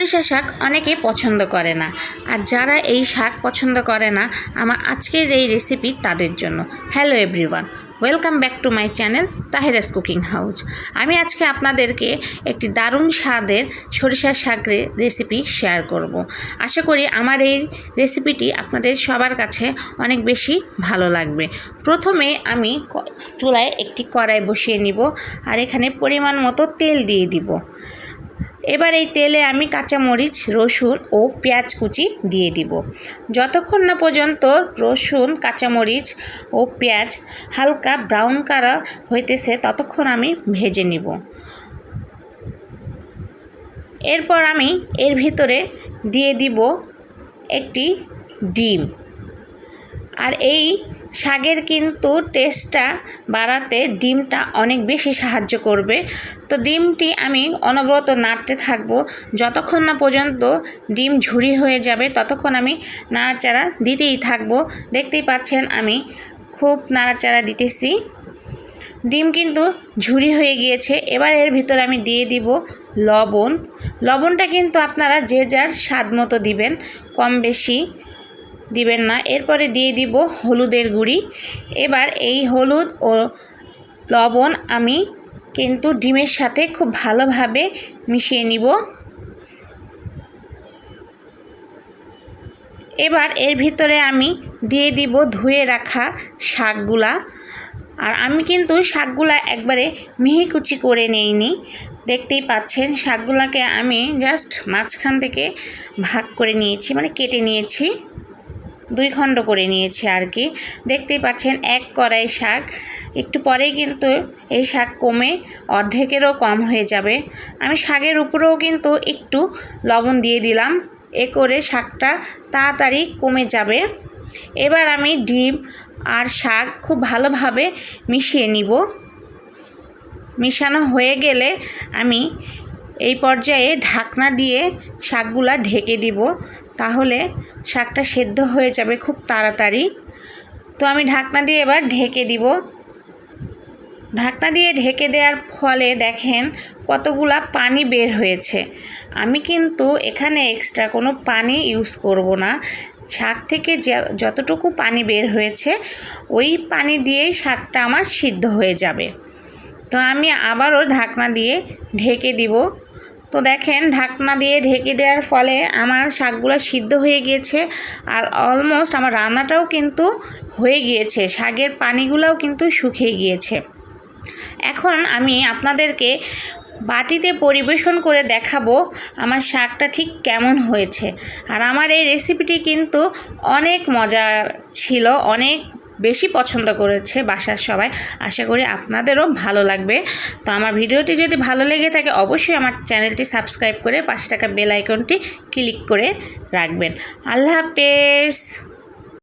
সরিষা শাক অনেকে পছন্দ করে না। আর যারা এই শাক পছন্দ করে না, আমার আজকের এই রেসিপি তাদের জন্য। Hello everyone welcome back to my channel Tahera's cooking house আমি আজকে আপনাদেরকে একটি দারুণ স্বাদের সরিষার শাকের রেসিপি শেয়ার করব। আশা করি আমার এই রেসিপিটি আপনাদের সবার কাছে অনেক বেশি ভালো লাগবে। প্রথমে আমি চুলায় একটি কড়াই বসিয়ে নিব, আর এখানে পরিমাণ মতো তেল দিয়ে দিব। এবার এই তেলে আমি কাঁচামরিচ, রসুন ও পেঁয়াজ কুচি দিয়ে দিব। যতক্ষণ না পর্যন্ত রসুন, কাঁচামরিচ ও পেঁয়াজ হালকা ব্রাউন কালার হইতেছে, ততক্ষণ আমি ভেজে নিব। এরপর আমি এর ভিতরে দিয়ে দিব একটি ডিম। আর এই শাকের কিন্তু টেস্টটা বাড়াতে ডিমটা অনেক বেশি সাহায্য করবে। তো ডিমটি আমি অনবরত নাড়তে থাকব। যতক্ষণ না পর্যন্ত ডিম ঝুরি হয়ে যাবে, ততক্ষণ আমি নাড়াচাড়া দিতেই থাকব। দেখতেই পাচ্ছেন আমি খুব নাড়াচাড়া দিতেছি। ডিম কিন্তু ঝুরি হয়ে গিয়েছে। এবার এর ভিতরে আমি দিয়ে দিব লবণ। লবণটা কিন্তু আপনারা যে যার স্বাদ মতো দিবেন, কম বেশি। দিবেন না। এরপরে দিয়ে দিব হলুদের গুঁড়ি। এবার এই হলুদ ও লবণ আমি কিন্তু ডিমের সাথে খুব ভালোভাবে মিশিয়ে নিব। এবার এর ভিতরে আমি দিয়ে দিব ধুয়ে রাখা শাকগুলা। আর আমি কিন্তু শাকগুলা একবারে মিহি কুচি করে নেইনি। দেখতেই পাচ্ছেন, শাকগুলাকে আমি জাস্ট মাঝখান থেকে ভাগ করে নিয়েছি মানে কেটে নিয়েছি। দুই খণ্ড করে নিয়েছি আর কি। দেখতেই পাচ্ছেন, এক কড়াই শাক। একটু পরেই কিন্তু এই শাক কমে, অর্ধেকেরও কম হয়ে যাবে। আমি শাকের উপরেও কিন্তু একটু লবণ দিয়ে দিলাম, এ করে শাকটা তাড়াতাড়ি কমে যাবে। এবার আমি ডিম আর শাক খুব ভালোভাবে মিশিয়ে নিব। মিশানো হয়ে গেলে আমি এই পর্যায়ে ঢাকনা দিয়ে শাকগুলা ঢেকে দিব। তাহলে শাকটা সেদ্ধ হয়ে যাবে খুব তাড়াতাড়ি। তো আমি ঢাকনা দিয়ে এবার ঢেকে দিব। ঢাকনা দিয়ে ঢেকে দেওয়ার ফলে দেখেন কতগুলা পানি বের হয়েছে। আমি কিন্তু এখানে এক্সট্রা কোনো পানি ইউজ করব না। শাক থেকে যতটুকু পানি বের হয়েছে, ওই পানি দিয়েই শাকটা আমার সিদ্ধ হয়ে যাবে। তো আমি আবারও ঢাকনা দিয়ে ঢেকে দিব। তো দেখেন ঢাকনা দিয়ে ঢেকে দেওয়ার ফলে আমার শাকগুলো সিদ্ধ হয়ে গিয়েছে আর অলমোস্ট আমার রান্নাটাও কিন্তু হয়ে গিয়েছে। শাকের পানিগুলোও কিন্তু শুকিয়ে গিয়েছে। এখন আমি আপনাদেরকে বাটিতে পরিবেশন করে দেখাবো আমার শাকটা ঠিক কেমন হয়েছে। আর আমার এই রেসিপিটি কিন্তু অনেক মজা ছিল, অনেক বেশি পছন্দ করেছে বাসার সবাই। আশা করি আপনাদেরও ভালো লাগবে। তো আমার ভিডিওটি যদি ভালো লেগে থাকে, অবশ্যই আমার চ্যানেলটি সাবস্ক্রাইব করে পাশে টাকা বেল আইকনটি ক্লিক করে রাখবেন। আল্লাহ হাফেজ।